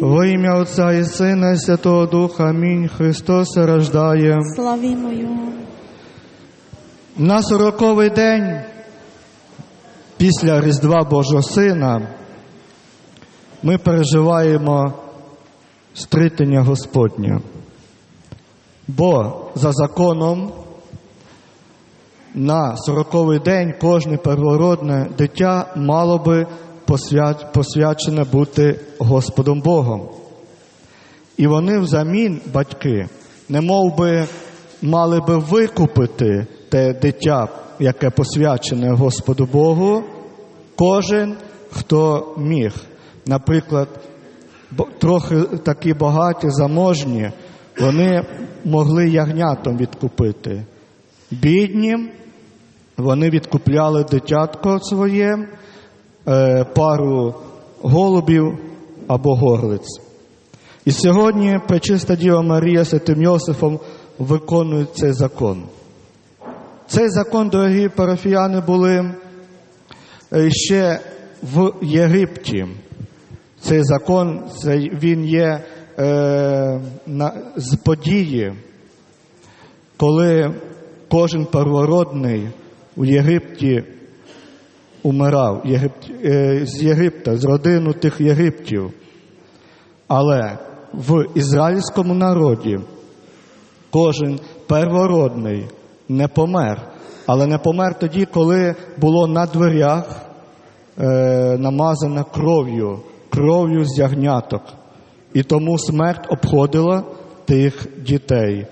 Во ім'я Отця і Сина, і Святого Духа, Амінь. Христос рождає. Славімо Його. На сороковий день після Різдва Божого Сина ми переживаємо стрітення Господнє. Бо за законом на сороковий день кожне первородне дитя мало би посвячене бути Господом Богом. І вони взамін, батьки, не мов би мали би викупити те дитя, яке посвячене Господу Богу, кожен, хто міг. Наприклад, трохи такі багаті, заможні, вони могли ягнятом відкупити. Біднім вони відкупляли дитятко своє, пару голубів або горлиць. І сьогодні Пречиста Діва Марія Святим Йосифом виконують цей закон. Цей закон, дорогі парафіяни, були е, ще в Єгипті. Цей закон, він є е, на, з події, коли кожен первородний у Єгипті умирав Єгипт, е, з Єгипта, з родину тих Єгиптів. Але в ізраїльському народі кожен первородний не помер. Але не помер тоді, коли було на дверях е, намазано кров'ю, кров'ю з ягняток. І тому смерть обходила тих дітей,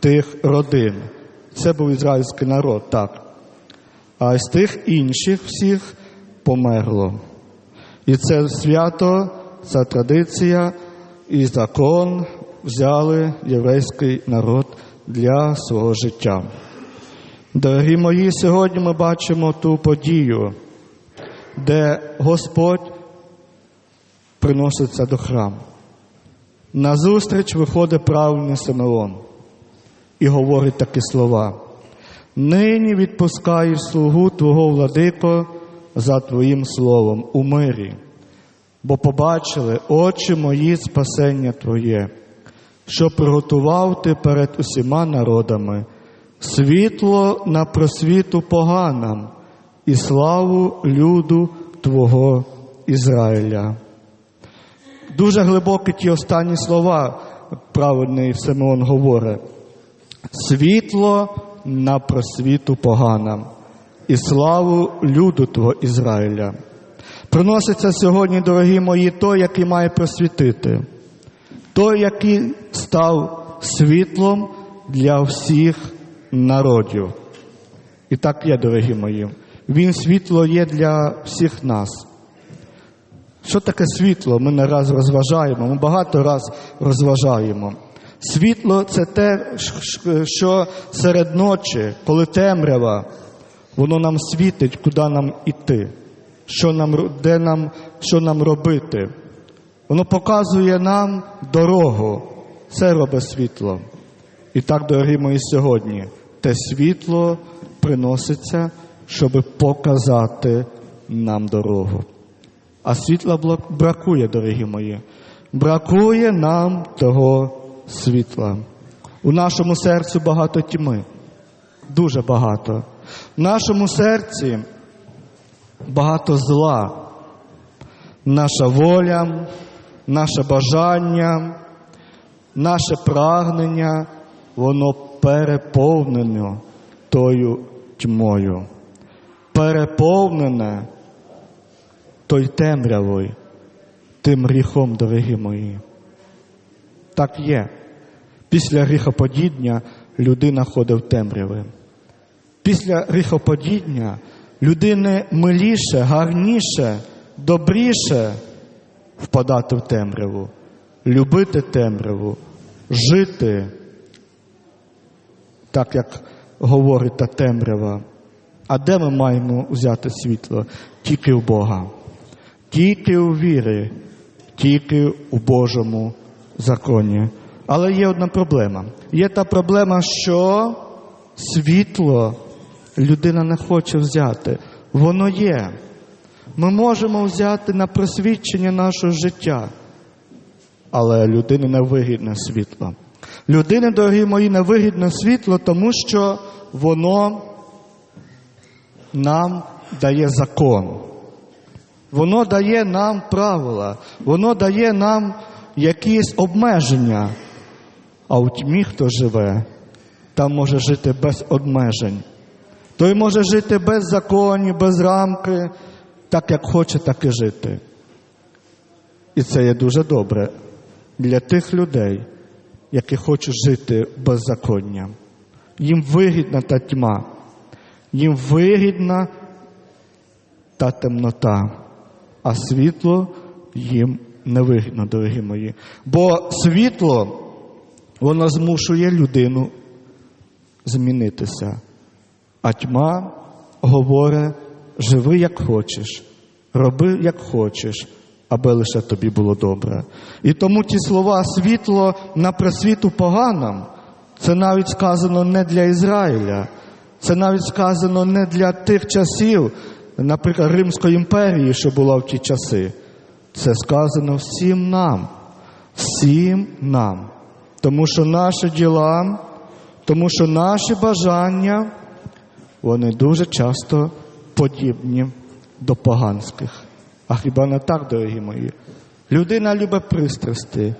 тих родин. Це був ізраїльський народ, так. А з тих інших всіх померло. І це свято, ця традиція і закон взяли єврейський народ для свого життя. Дорогі мої, сьогодні ми бачимо ту подію, де Господь приноситься до храму. Назустріч виходить правильний Симеон і говорить такі слова. Нині відпускаю слугу Твого владико за Твоїм словом у мирі, бо побачили очі мої спасення Твоє, що приготував Ти перед усіма народами, світло на просвіту поганам і славу люду Твого Ізраїля. Дуже глибокі ті останні слова, правильний Симеон говорить. Світло на просвіту поганам і славу люду Твого Ізраїля. Приноситься сьогодні, дорогі мої, той, який має просвітити, той, який став світлом для всіх народів. І так є, дорогі мої. Він світло є для всіх нас. Що таке світло? Ми не раз розважаємо, ми багато раз розважаємо. Світло це те, що серед ночі, коли темрява, воно нам світить, куди нам іти, що нам, де нам, що нам робити. Воно показує нам дорогу. Це робить світло. І так, дорогі мої, сьогодні, те світло приноситься, щоб показати нам дорогу. А світла бракує, дорогі мої. Бракує нам того світла. У нашому серці багато тьми. Дуже багато. В нашому серці багато зла. Наша воля, наше бажання, наше прагнення, воно переповнено тою тьмою. Переповнене той темрявою, тим гріхом, дорогі мої. Так є. Після гріхоподібня людина ходить в темряви. Після гріхоподібня людини миліше, гарніше, добріше впадати в темряву, любити темряву, жити, так як говорить та темрява. А де ми маємо взяти світло? Тільки в Бога, тільки у вірі, тільки у Божому законі. Але є одна проблема. Є та проблема, що світло людина не хоче взяти. Воно є. Ми можемо взяти на просвідчення нашого життя. але людині невигідне світло. Людині, дорогі мої, невигідне світло, тому що воно нам дає закон. Воно дає нам правила, воно дає нам якісь обмеження. А у тьмі, хто живе, там може жити без обмежень. Той може жити без законів, без рамки, так як хоче, так і жити. І це є дуже добре для тих людей, які хочуть жити беззаконня. Їм вигідна та тьма, їм вигідна та темнота, а світло їм не вигідно, дорогі мої. Бо світло, воно змушує людину змінитися. А тьма говорить, живи як хочеш, роби як хочеш, аби лише тобі було добре. І тому ті слова світло на просвіту поганам, це навіть сказано не для Ізраїля, це навіть сказано не для тих часів, наприклад, Римської імперії, що була в ті часи. Це сказано всім нам, всім нам. Тому що наші діла, тому що наші бажання, вони дуже часто подібні до поганських. А хіба не так, дорогі мої? Людина любить пристрасти,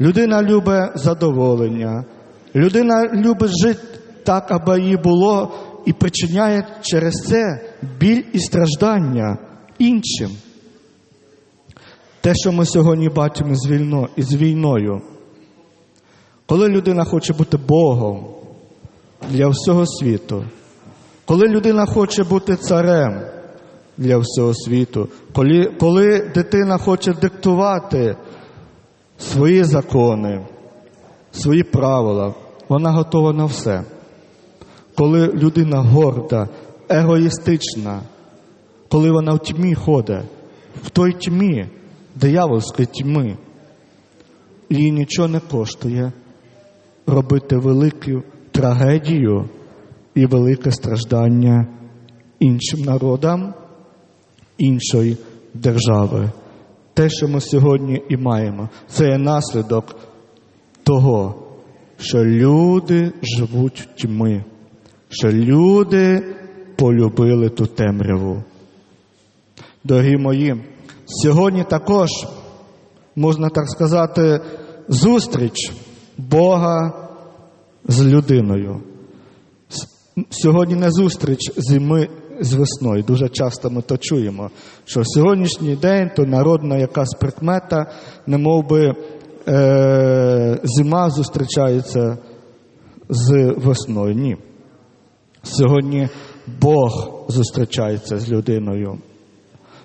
людина любить задоволення, людина любить жити так, аби їй було, і причиняє через це біль і страждання іншим. Те, що ми сьогодні бачимо з, війно, з війною, коли людина хоче бути Богом для всього світу, коли людина хоче бути царем для всього світу, коли, коли дитина хоче диктувати свої закони, свої правила, вона готова на все. Коли людина горда, егоїстична, коли вона в тьмі ходить, в той тьмі, диявольської тьми, їй нічого не коштує робити велику трагедію і велике страждання іншим народам іншої держави. Те, що ми сьогодні і маємо, це є наслідок того, що люди живуть в тьми, що люди полюбили ту темряву. Дорогі мої, сьогодні також, можна так сказати, зустріч Бога з людиною. Сьогодні не зустріч зими з весною. Дуже часто ми то чуємо, що сьогоднішній день то народна якась прикмета, не би е, зима зустрічається з весною. Ні. Сьогодні Бог зустрічається з людиною.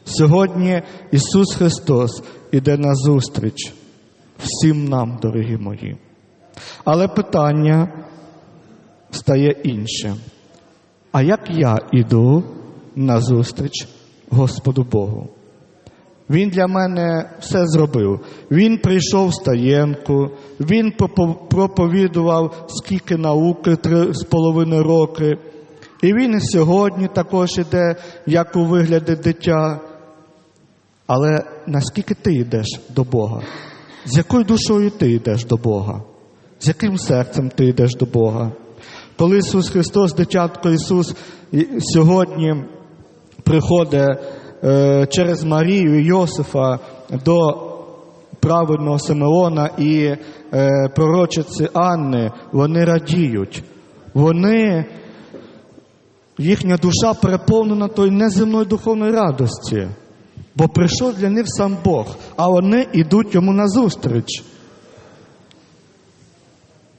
Сьогодні Ісус Христос іде на зустріч всім нам, дорогі мої. Але питання стає інше. А як я іду на зустріч Господу Богу? Він для мене все зробив. Він прийшов в стаєнку, він проповідував скільки науки, три з половиною роки. І він сьогодні також іде, як у вигляді дитя. Але наскільки ти йдеш до Бога? З якою душою ти йдеш до Бога? З яким серцем ти йдеш до Бога? Коли Ісус Христос, дитятко Ісус, сьогодні приходить е, через Марію і Йосифа до праведного Симеона і е, пророчиці Анни, вони радіють. Вони, їхня душа переповнена тої неземної духовної радості, бо прийшов для них сам Бог, а вони йдуть йому назустріч.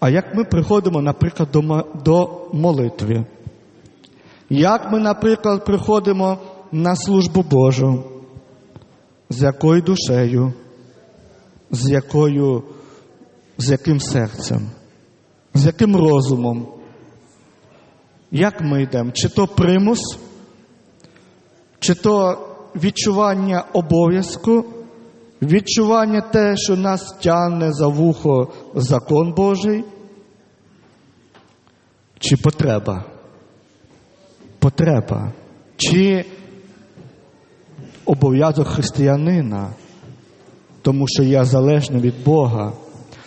А як ми приходимо, наприклад, до, до молитви? Як ми, наприклад, приходимо на службу Божу? З якою душею? З якою, з яким серцем? З яким розумом? Як ми йдемо? Чи то примус, чи то відчування обов'язку, відчування те, що нас тягне за вухо закон Божий? Чи потреба? Потреба. Чи обов'язок християнина? тому що я залежний від Бога,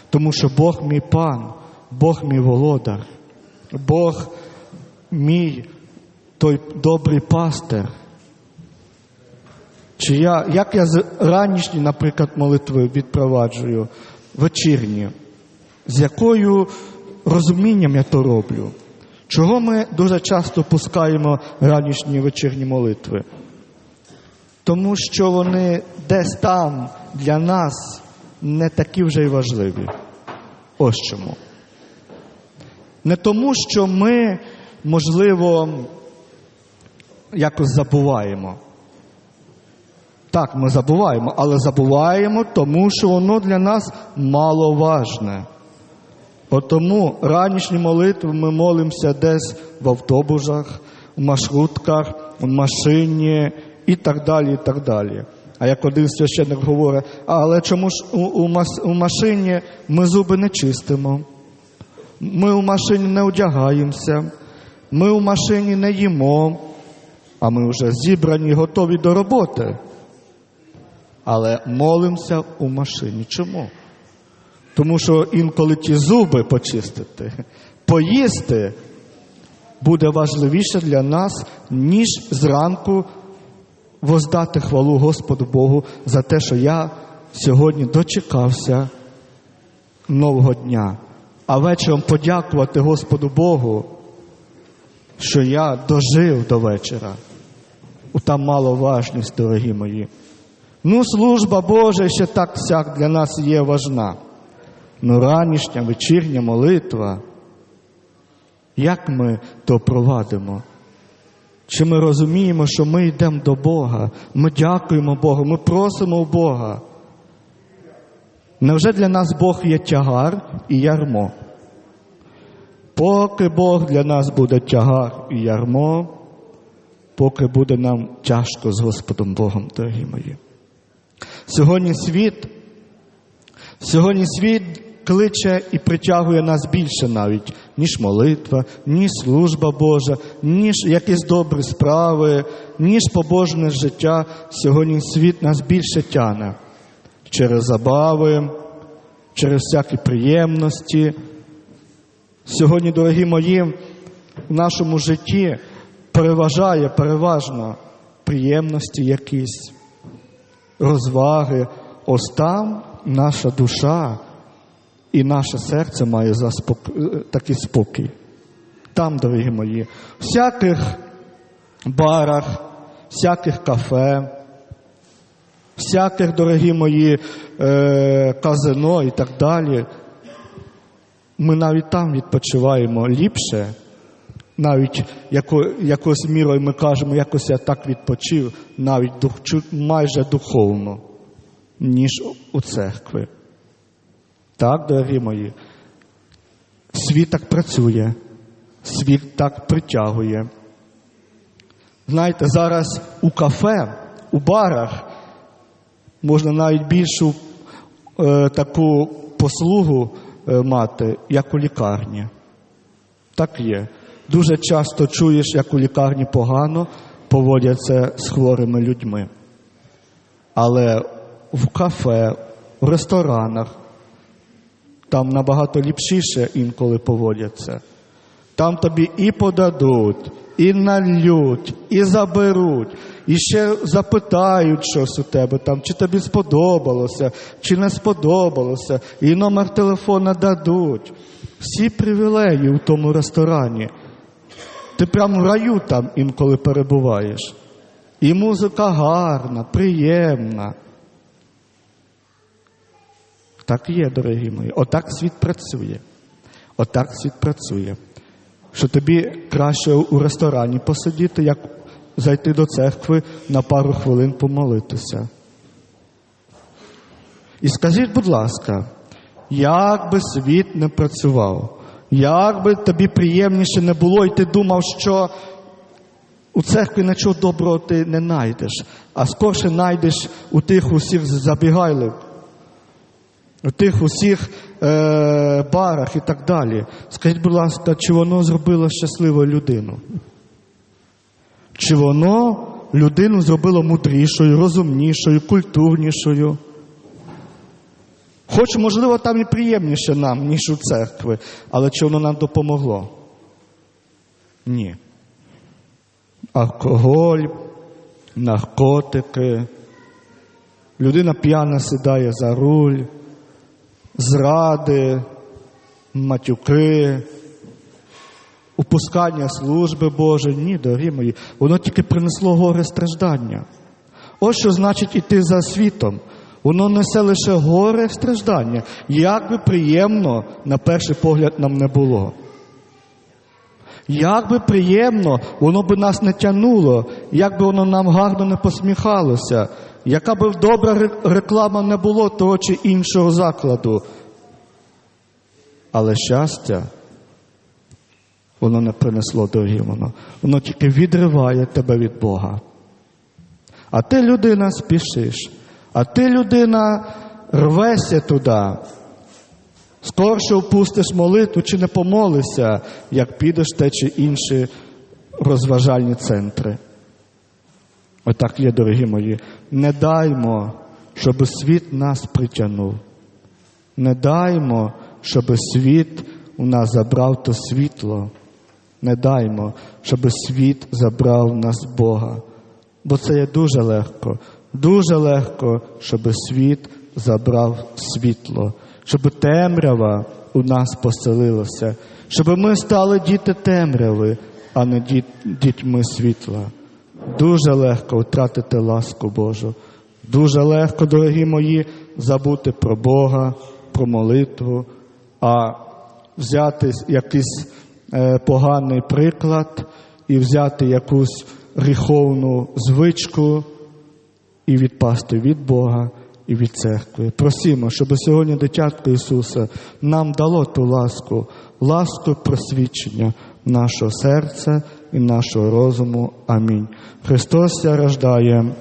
тому що Бог мій пан, Бог мій володар, Бог мій той добрий пастир. Чи я, як я ранішні, наприклад, молитви відпроваджую вечірні, з якою розумінням я то роблю? Чого ми дуже часто пускаємо ранішні вечірні молитви? Тому що вони десь там для нас не такі вже й важливі. Ось чому. Не тому, що ми, можливо, якось забуваємо. Так, ми забуваємо, але забуваємо, тому що воно для нас маловажне. От тому ранішні молитви ми молимося десь в автобусах, в маршрутках, в машині і так далі. і так далі. А як один священник говорить, але чому ж у, у, у машині ми зуби не чистимо? Ми у машині не одягаємося, ми у машині не їмо, а ми вже зібрані, готові до роботи. Але молимося у машині. Чому? Тому що інколи ті зуби почистити, поїсти буде важливіше для нас, ніж зранку воздати хвалу Господу Богу за те, що я сьогодні дочекався нового дня. А вечором подякувати Господу Богу, що я дожив до вечора. Там мало важність, дорогі мої. Ну, служба Божа ще так сяк для нас є важна. Ну, ранішня, вечірня молитва. Як ми то провадимо? Чи ми розуміємо, що ми йдемо до Бога, ми дякуємо Богу, ми просимо Бога? Невже для нас Бог є тягар і ярмо? Поки Бог для нас буде тягар і ярмо, поки буде нам тяжко з Господом Богом, дорогі мої. Сьогодні світ, сьогодні світ кличе і притягує нас більше навіть, ніж молитва, ніж служба Божа, ніж якісь добрі справи, ніж побожне життя. Сьогодні світ нас більше тяне через забави, через всякі приємності. Сьогодні, дорогі мої, в нашому житті переважає переважно приємності якісь розваги, ось там наша душа і наше серце має заспок... такий спокій. Там, дорогі мої, всяких барах, всяких кафе, всяких, дорогі мої, е, казино і так далі. Ми навіть там відпочиваємо ліпше, навіть яко, якось мірою ми кажемо, якось я так відпочив, навіть дух, майже духовно, ніж у церкви. Так, дорогі мої, світ так працює, світ так притягує. Знаєте, зараз у кафе, у барах можна навіть більшу е, таку послугу е, мати, як у лікарні. Так є. Дуже часто чуєш, як у лікарні погано поводяться з хворими людьми. Але в кафе, в ресторанах там набагато ліпшіше інколи поводяться. Там тобі і подадуть, і нальють, і заберуть, і ще запитають щось у тебе там, чи тобі сподобалося, чи не сподобалося, і номер телефона дадуть. Всі привілеї у тому ресторані. Ти прямо в раю там інколи перебуваєш. І музика гарна, приємна. Так є, дорогі мої. Отак світ працює. Отак світ працює. Що тобі краще у ресторані посидіти, як зайти до церкви на пару хвилин помолитися. І скажіть, будь ласка, як би світ не працював, як би тобі приємніше не було, і ти думав, що у церкві нічого доброго ти не знайдеш, а скорше знайдеш у тих усіх забігайлик, у тих усіх е, барах і так далі. Скажіть, будь ласка, чи воно зробило щасливою людину? Чи воно людину зробило мудрішою, розумнішою, культурнішою? Хоч, можливо, там і приємніше нам, ніж у церкви, але чи воно нам допомогло? Ні. Алкоголь, наркотики, людина п'яна сідає за руль, зради, матюки, упускання служби Божої. Ні, дорогі мої, воно тільки принесло горе страждання. Ось що значить іти за світом. Воно несе лише горе страждання. Як би приємно, на перший погляд, нам не було. Як би приємно, воно би нас не тянуло, як би воно нам гарно не посміхалося, яка би добра реклама не було того чи іншого закладу. Але щастя, воно не принесло дорогі воно. Воно тільки відриває тебе від Бога. А ти, людина, спішиш, а ти, людина, рвешся туди. Скорше впустиш молитву чи не помолишся, як підеш те чи інші розважальні центри. Отак є, дорогі мої. Не даймо, щоб світ нас притягнув. Не даймо, щоб світ у нас забрав то світло. Не даймо, щоб світ забрав нас Бога. Бо це є дуже легко, дуже легко, щоб світ забрав світло, щоб темрява у нас поселилася, щоб ми стали діти темряви, а не діт- дітьми світла. Дуже легко втратити ласку Божу. Дуже легко, дорогі мої, забути про Бога, про молитву, а взяти якийсь е, поганий приклад і взяти якусь гріховну звичку і відпасти від Бога і від церкви. Просимо, щоб сьогодні дитятко Ісуса нам дало ту ласку, ласку просвідчення нашого серця і нашого розуму. Амінь. Христос ся рождає.